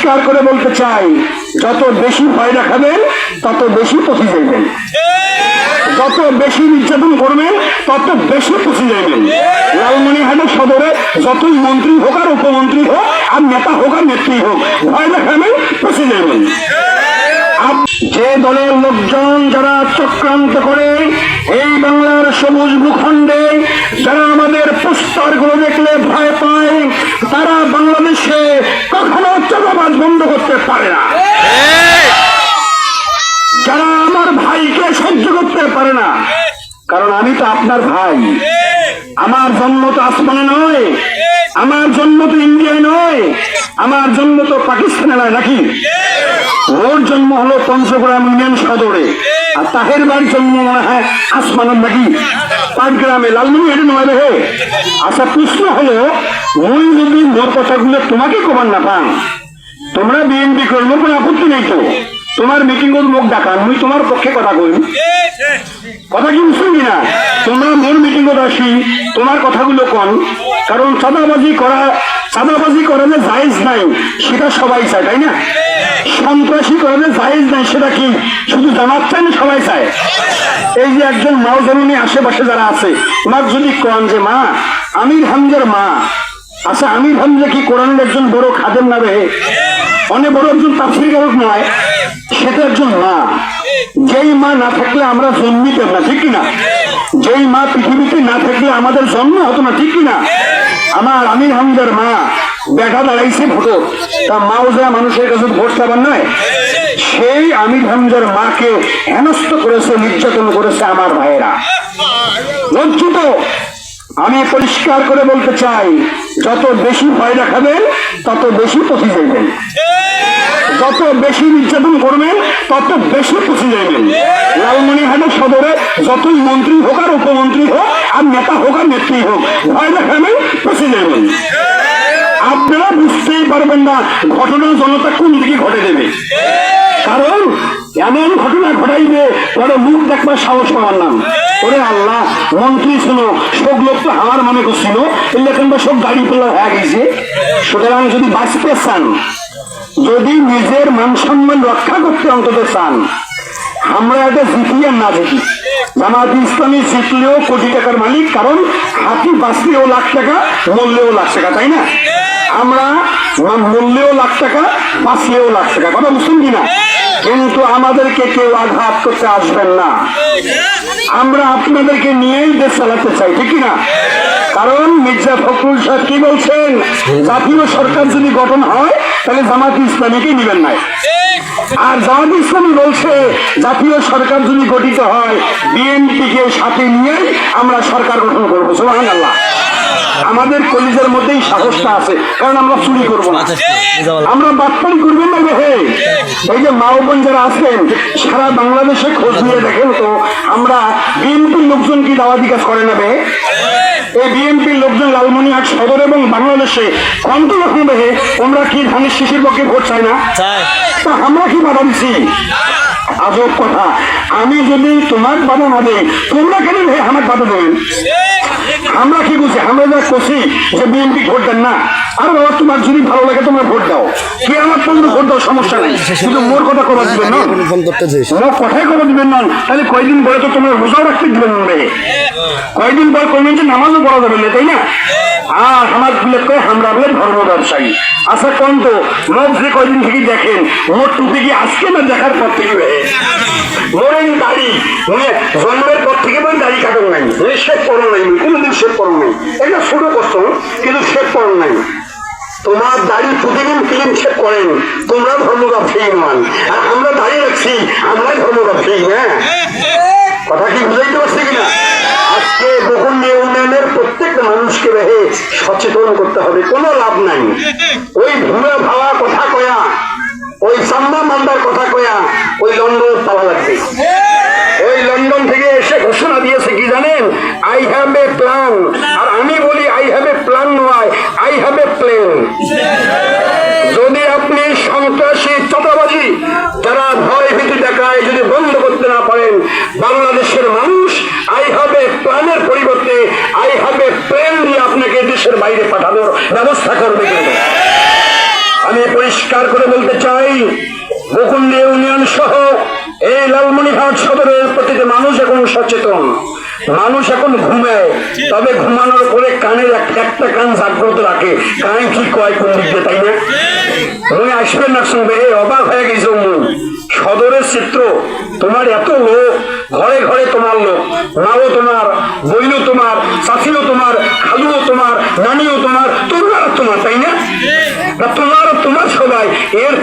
পরিষ্কার করে বলতে চাই, যত বেশি ভয় দেখাবেন তত বেশি পচে যাইবেন। যত বেশি নির্যাতন করবেন, তত বেশি পচে যাইবেন। লালমনিহাটের সদরে যতই মন্ত্রী হোক আর উপমন্ত্রী হোক, আর নেতা হোক আর নেত্রী হোক ভয় দেখাবেন পচে যাইবেন। যে দলের লোকজন যারা চক্রান্ত করে এই বাংলার সবুজ ভূখণ্ডে, যারা আমাদের পোস্টারগুলো দেখলে ভয় পায়, তারা বাংলাদেশে কখনো চাঁদাবাজ বন্ধ করতে পারে না। যারা আমার ভাইকে সহ্য করতে পারে না। কারণ আমি তো আপনার ভাই। আমার জন্ম তো আসমানে নয়। আমার জন্ম তো ইন্ডিয়ায় নয়, আমার জন্ম তো পাকিস্তানে নয়, নাকি? ওর জন্ম হলো পঞ্চগ্রাম ইউনিয়ন সদরে, আর তাহের বাড়ির জন্ম মনে হয় আসমানের নাকি? পাটগ্রামে লালমনি এটা নয় রে আচ্ছা প্রশ্ন হলো, ওই যদি মোর কথাগুলো তোমাকে কবার না পান, তোমরা বিএনপি করব কোনো আপত্তি নেই তো? তোমার মিটিং এর লোক ডাকান মুই তোমার পক্ষে কথা কই কথা কি শুনবি না? তোমরা মোর মিটিং আসি তোমার কথাগুলো কন কারণ চাঁদাবাজি করা চাঁদাবাজি করা যে জায়েজ নাই, সেটা সবাই চায়, তাই না? সন্ত্রাসী করা যে জায়েজ নাই, সেটা কি? শুধু জানার চায় না সবাই চায়? এই যে একজন জননী আশেপাশে যারা আছে তোমার যদি কন যে, মা আমির হামজার মা আচ্ছা আমির হামজা কি কোরআনের একজন বড় খাদেম না রে অনেক বড় একজন তাফসির কারক নয় সেটা একজন মা। যেই মা না থাকলে আমরা জন্মিতাম না, ঠিক না যেই মা পৃথিবীতে না থাকলে আমাদের জন্ম হতো না, ঠিক কিনা? আমার আমির হামজার মা দেখা দাঁড়াইছে ভোটো। তা মাও যা মানুষের কাছে ভোট চাবার নয়। সেই আমির হামজার মাকে হেনস্থ করেছে, নির্যাতন করেছে আমার ভাইয়েরা। লজ্জিত। আমি পরিষ্কার করে বলতে চাই, যত বেশি ভয় দেখাবেন, তত বেশি পচে যাইবেন। যত বেশি নির্যাতন করবেন, তত বেশি পচে যাইবেন লালমনিহাটের সদরে যতই মন্ত্রী হোক আর উপমন্ত্রী হোক আর নেতা হোক আর নেত্রী হোক, ভয় দেখাবেন পচে যাইবেন আপনারা বুঝতেই পারবেন না ঘটনা জনতা কোন দিকে ঘটে দেবে। কারণ এমন ঘটনা ঘটাইবে পরে মুখ দেখবার সাহস পাওয়ার নাম। ওরে আল্লাহ, মন্ত্রী ছিল সব লোক তো আমার মনে করছিল এলাকান সব গাড়ি পেলা হয়ে গেছে। সুতরাং যদি বাঁচতে চান যদি নিজের মান সম্মান রক্ষা করতে অন্তত চান, আমরা এটা জিতি আর না জিতি। জামাত ইসলামী জিতলেও কোটি টাকার মালিক, কারণ হাতি বাঁচলেও লাখ টাকা, মরলেও লাখ টাকা, তাই না? আমরা মরলেও লাখ টাকা, বাঁচলেও লাখ টাকা, কথা বুঝছেন কিনা কিন্তু আমাদেরকে কেউ আঘাত করতে আসবেন না। আমরা আপনাদেরকে নিয়েই দেশ চালাতে চাই, ঠিক না? কারণ মির্জা ফখরুল সাহেব কি বলছেন? জাতীয় সরকার যদি গঠন হয় তাহলে জামাত ইসলামীকে নেবেন না। আর জামাত ইসলামী বলছে জাতীয় সরকার যদি গঠিত হয় বিএনপিকে সাথে নিয়ে আমরা সরকার গঠন করব। সোহান আল্লাহ আমাদের কলিজের মধ্যেই সাহসটা আছে কারণ আমরা চুরি করব না। আমরা বাটপাড়ি করবেন না হে এই যে মা বোন যারা আছেন সারা বাংলাদেশে খোঁজ নিয়ে দেখেন তো আমরা বিএনপির লোকজন কি দাওয়াতি কাজ করে নেবে এই বিএনপির লোকজন লালমনিহাট সদর এবং বাংলাদেশে কত রকম আমরা তোমরা কি ধানের শিশির পক্ষে ভোট চাই না? তা আমরা কি বাধা দিচ্ছি আজব কথা। আমি যদি তোমার বাধা না দেই তোমরা কেন আমার বাধা দেবেন? আমরা কি বুঝি? আমরা যা করছি যে বিএনপি ভোট দেন না। আর বাবা তোমার যদি ভালো লাগে তোমরা ভোট দাও। কি আমার পর্যন্ত ভোট দাও সমস্যা নাই? কিন্তু মোর কথা কবার দিবেন না? ফোন করতে মোর কথাই করে দিবেন না। তাহলে কয়দিন পরে তো তোমরা রোজাও রাখতে দিবেন না রে? কয়দিন পর কইবেন যে নামাজও পড়া যাবে না তাই না? আর আমার বলে কয় আমরা বলে ধর্ম ব্যবসায়ী। আচ্ছা কোন তো? যে কয়দিন থেকে দেখেন মোর টুপি কি আজকে না দেখার পর থেকে বে মোরেন দাড়ি মানে জন্মের পর থেকে মানে নাই মানে শেপ করো নাই কোনোদিন শেপ করো নাই। এটা ছোট কষ্ট কিন্তু শেপ করো নাই। তোমার দাড়ি প্রতিদিন ক্লিন শেপ করেন তোমরা ধর্ম ব্যবসায়ী নন। আর আমরা দাড়ি রাখছি আমরাই ধর্ম ব্যবসায়ী হ্যাঁ? কথা কি বুঝাইতে পারছি কিনা? আজকে বহু উন্নয়নের প্রত্যেকটা মানুষকে রেহে সচেতন করতে হবে, কোনো লাভ নাই। ওই ভুলে ভাবা কথা কয়া, ওই চান্দা মান্দার কথা কয়া, ওই লন্ডন পাওয়া লাগবে। আই হ্যাভ এ প্ল্যান আর আমি বলি আই হ্যাভ এ প্ল্যান নয় আই হ্যাভ এ প্ল্যান যদি আপনি সন্ত্রাসী, চাঁদাবাজি, যারা ভয় ভীতি দেখায়, যদি বন্ধ করতে না পারেন, বাংলাদেশের মানুষ আই হ্যাভ এ প্ল্যানের পরিবর্তে আই হ্যাভ এ প্ল্যান দিয়ে আপনাকে দেশের বাইরে পাঠানোর ব্যবস্থা করবে আমি পরিষ্কার করে বলতে চাই গোকুন্ডে ইউনিয়ন সহ এই লালমনিরহাট সদরের প্রতিটি মানুষ এখন সচেতন। মানুষ এখন ঘুমায় তবে ঘুমানোর পরে কানের একটা কান জাগ্রত রাখে। কান কি কয় কোন দিক তাই না? মনে আসবেন না শুনবে এই অবাক হয়ে গেছে সদরের চিত্র তোমার এত লোক ঘরে ঘরে তোমার লোক। মাও তোমার বইনও তোমার চাষিও তোমার খালুও তোমার নানিও তোমার তোমার তোমার তাই না? না তোমার তোমার সবাই। এর